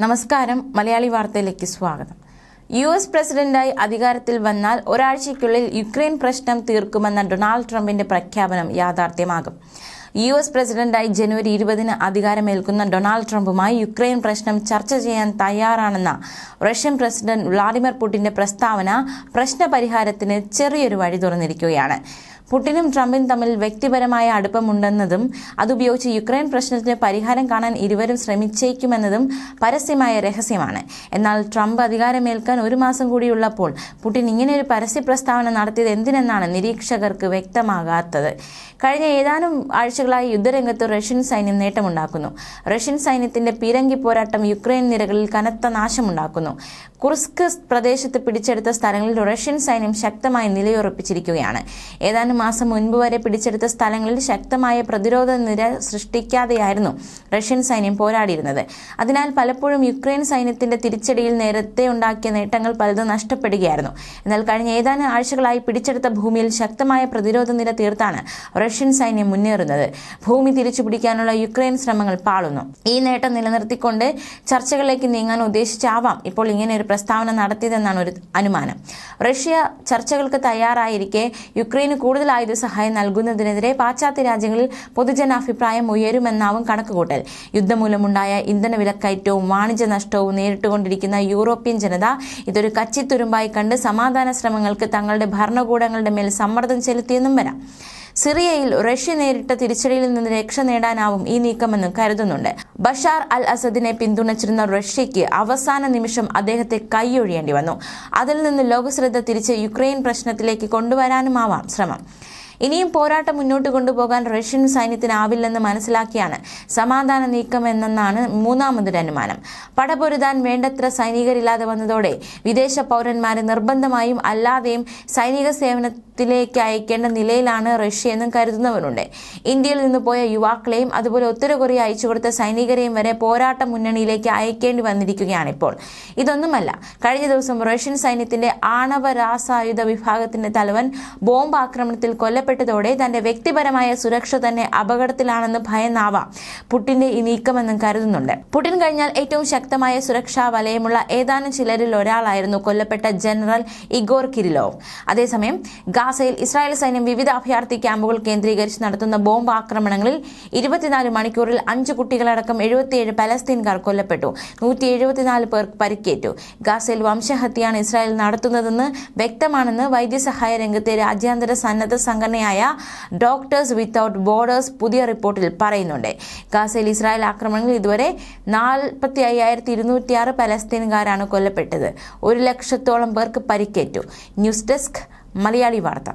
നമസ്കാരം മലയാളി വാർത്തയിലേക്ക് സ്വാഗതം. യു എസ് പ്രസിഡന്റായി അധികാരത്തിൽ വന്നാൽ ഒരാഴ്ചയ്ക്കുള്ളിൽ യുക്രൈൻ പ്രശ്നം തീർക്കുമെന്ന ഡൊണാൾഡ് ട്രംപിന്റെ പ്രഖ്യാപനം യാഥാർത്ഥ്യമാകും. യു എസ് പ്രസിഡന്റായി ജനുവരി ഇരുപതിന് അധികാരമേൽക്കുന്ന ഡൊണാൾഡ് ട്രംപുമായി യുക്രൈൻ പ്രശ്നം ചർച്ച ചെയ്യാൻ തയ്യാറാണെന്ന റഷ്യൻ പ്രസിഡന്റ് വ്ളാഡിമിർ പുടിന്റെ പ്രസ്താവന പ്രശ്നപരിഹാരത്തിന് ചെറിയൊരു വഴി തുറന്നിരിക്കുകയാണ്. പുടിനും ട്രംപും തമ്മിൽ വ്യക്തിപരമായ അടുപ്പമുണ്ടെന്നതും അതുപയോഗിച്ച് യുക്രൈൻ പ്രശ്നത്തിന് പരിഹാരം കാണാൻ ഇരുവരും ശ്രമിച്ചേക്കുമെന്നതും പരസ്യമായ രഹസ്യമാണ്. എന്നാൽ ട്രംപ് അധികാരമേൽക്കാൻ ഒരു മാസം കൂടിയുള്ളപ്പോൾ പുടിൻ ഇങ്ങനെ ഒരു പരസ്യ പ്രസ്താവന നടത്തിയത് എന്തിനെന്നാണ് നിരീക്ഷകർക്ക് വ്യക്തമാകാത്തത്. കഴിഞ്ഞ ഏതാനും ആഴ്ചകളായി യുദ്ധരംഗത്ത് റഷ്യൻ സൈന്യം നേട്ടമുണ്ടാക്കുന്നു. റഷ്യൻ സൈന്യത്തിന്റെ പീരങ്കി പോരാട്ടം യുക്രൈൻ നിരകളിൽ കനത്ത നാശമുണ്ടാക്കുന്നു. കുർസ്ക് പ്രദേശത്ത് പിടിച്ചെടുത്ത സ്ഥലങ്ങളിൽ റഷ്യൻ സൈന്യം ശക്തമായി നിലയുറപ്പിച്ചിരിക്കുകയാണ്. ഏതാനും മാസം മുൻപ് വരെ പിടിച്ചെടുത്ത സ്ഥലങ്ങളിൽ ശക്തമായ പ്രതിരോധ നിര സൃഷ്ടിക്കാതെയായിരുന്നു റഷ്യൻ സൈന്യം പോരാടിയിരുന്നത്. അതിനാൽ പലപ്പോഴും യുക്രൈൻ സൈന്യത്തിന്റെ തിരിച്ചടിയിൽ നേരത്തെ ഉണ്ടാക്കിയ നേട്ടങ്ങൾ പലതും നഷ്ടപ്പെടുകയായിരുന്നു. എന്നാൽ കഴിഞ്ഞ ഏതാനും ആഴ്ചകളായി പിടിച്ചെടുത്ത ഭൂമിയിൽ ശക്തമായ പ്രതിരോധ നിര തീർത്താണ് റഷ്യൻ സൈന്യം മുന്നേറുന്നത്. ഭൂമി തിരിച്ചുപിടിക്കാനുള്ള യുക്രൈൻ ശ്രമങ്ങൾ പാളുന്നു. ഈ നേട്ടം നിലനിർത്തിക്കൊണ്ട് ചർച്ചകളിലേക്ക് നീങ്ങാൻ ഉദ്ദേശിച്ചാവാം ഇപ്പോൾ ഇങ്ങനെ ഒരു പ്രസ്താവന നടത്തിയതെന്നാണ് ഒരു അനുമാനം. റഷ്യ ചർച്ചകൾക്ക് തയ്യാറായിരിക്കെ യുക്രൈന് കൂടുതൽ ആയുധ സഹായം നൽകുന്നതിനെതിരെ പാശ്ചാത്യ രാജ്യങ്ങളിൽ പൊതുജനാഭിപ്രായം ഉയരുമെന്നാവും കണക്കുകൂട്ടൽ. യുദ്ധമൂലമുണ്ടായ ഇന്ധന വിലക്കയറ്റവും വാണിജ്യ നഷ്ടവും നേരിട്ടുകൊണ്ടിരിക്കുന്ന യൂറോപ്യൻ ജനത ഇതൊരു കച്ചിത്തുരുമ്പായി കണ്ട് സമാധാന ശ്രമങ്ങൾക്ക് തങ്ങളുടെ ഭരണകൂടങ്ങളുടെ മേൽ സമ്മർദ്ദം ചെലുത്തിയെന്നും വരാം. സിറിയയിൽ റഷ്യ നേരിട്ട തിരിച്ചടിയിൽ നിന്ന് രക്ഷ നേടാനാവും ഈ നീക്കമെന്ന് കരുതുന്നുണ്ട്. ബഷാർ അൽ അസദിനെ പിന്തുണച്ചിരുന്ന റഷ്യയ്ക്ക് അവസാന നിമിഷം അദ്ദേഹത്തെ കൈയൊഴിയേണ്ടി വന്നു. അതിൽ നിന്ന് ലോകശ്രദ്ധ തിരിച്ച് യുക്രൈൻ പ്രശ്നത്തിലേക്ക് കൊണ്ടുവരാനുമാവാം ശ്രമം. ഇനിയും പോരാട്ടം മുന്നോട്ട് കൊണ്ടുപോകാൻ റഷ്യൻ സൈന്യത്തിനാവില്ലെന്ന് മനസ്സിലാക്കിയാണ് സമാധാന നീക്കം നീക്കമെന്നാണ് മൂന്നാമതൊരു അനുമാനം. പടപൊരുതാൻ വേണ്ടത്ര സൈനികരില്ലാതെ വന്നതോടെ വിദേശ പൗരന്മാരെ നിർബന്ധമായും അല്ലാതെയും സൈനിക സേവനത്തിലേക്ക് അയക്കേണ്ട നിലയിലാണ് റഷ്യ എന്നും കരുതുന്നവരുണ്ട്. ഇന്ത്യയിൽ നിന്ന് പോയ യുവാക്കളെയും അതുപോലെ ഉത്തര കൊറിയ അയച്ചു കൊടുത്ത സൈനികരെയും വരെ പോരാട്ട മുന്നണിയിലേക്ക് അയക്കേണ്ടി വന്നിരിക്കുകയാണ് ഇപ്പോൾ ഇതൊന്നുമല്ല. കഴിഞ്ഞ ദിവസം റഷ്യൻ സൈന്യത്തിന്റെ ആണവ രാസായുധ വിഭാഗത്തിന്റെ തലവൻ ബോംബ് ആക്രമണത്തിൽ കൊല്ലപ്പെട്ടതോടെ തന്റെ വ്യക്തിപരമായ സുരക്ഷ തന്നെ അപകടത്തിലാണെന്ന് ഭയന്നാവാം പുടിന്റെ ഈ നീക്കമെന്നും കരുതുന്നുണ്ട്. പുടിൻ കഴിഞ്ഞാൽ ഏറ്റവും ശക്തമായ സുരക്ഷാ വലയമുള്ള ഏതാനും ചിലരിൽ ഒരാളായിരുന്നു കൊല്ലപ്പെട്ട ജനറൽ ഇഗോർ കിരിലോവ്. അതേസമയം ഗാസയിൽ ഇസ്രായേൽ സൈന്യം വിവിധ അഭയാർത്ഥി ക്യാമ്പുകൾ കേന്ദ്രീകരിച്ച് നടത്തുന്ന ബോംബ് ആക്രമണങ്ങളിൽ ഇരുപത്തിനാല് മണിക്കൂറിൽ അഞ്ച് കുട്ടികളടക്കം എഴുപത്തിയേഴ് പലസ്തീൻകാർ കൊല്ലപ്പെട്ടു. നൂറ്റി എഴുപത്തിനാല് പേർ പരിക്കേറ്റു. ഗാസയിൽ വംശഹത്യയാണ് ഇസ്രായേൽ നടത്തുന്നതെന്ന് വ്യക്തമാണെന്ന് വൈദ്യസഹായ രംഗത്തെ രാജ്യാന്തര സന്നദ്ധ സംഘടനയായ ഡോക്ടേഴ്സ് വിത്തൌട്ട് ബോർഡേഴ്സ് പുതിയ റിപ്പോർട്ടിൽ പറയുന്നുണ്ട്. ഗാസയിൽ ഇസ്രായേൽ ആക്രമണങ്ങളിൽ ഇതുവരെ നാൽപ്പത്തി അയ്യായിരത്തി ഇരുന്നൂറ്റിയാറ് പലസ്തീൻകാരാണ് കൊല്ലപ്പെട്ടത്. ഒരു ലക്ഷത്തോളം പേർക്ക് പരിക്കേറ്റു. ന്യൂസ് ഡെസ്ക് മലയാളി വാർത്ത.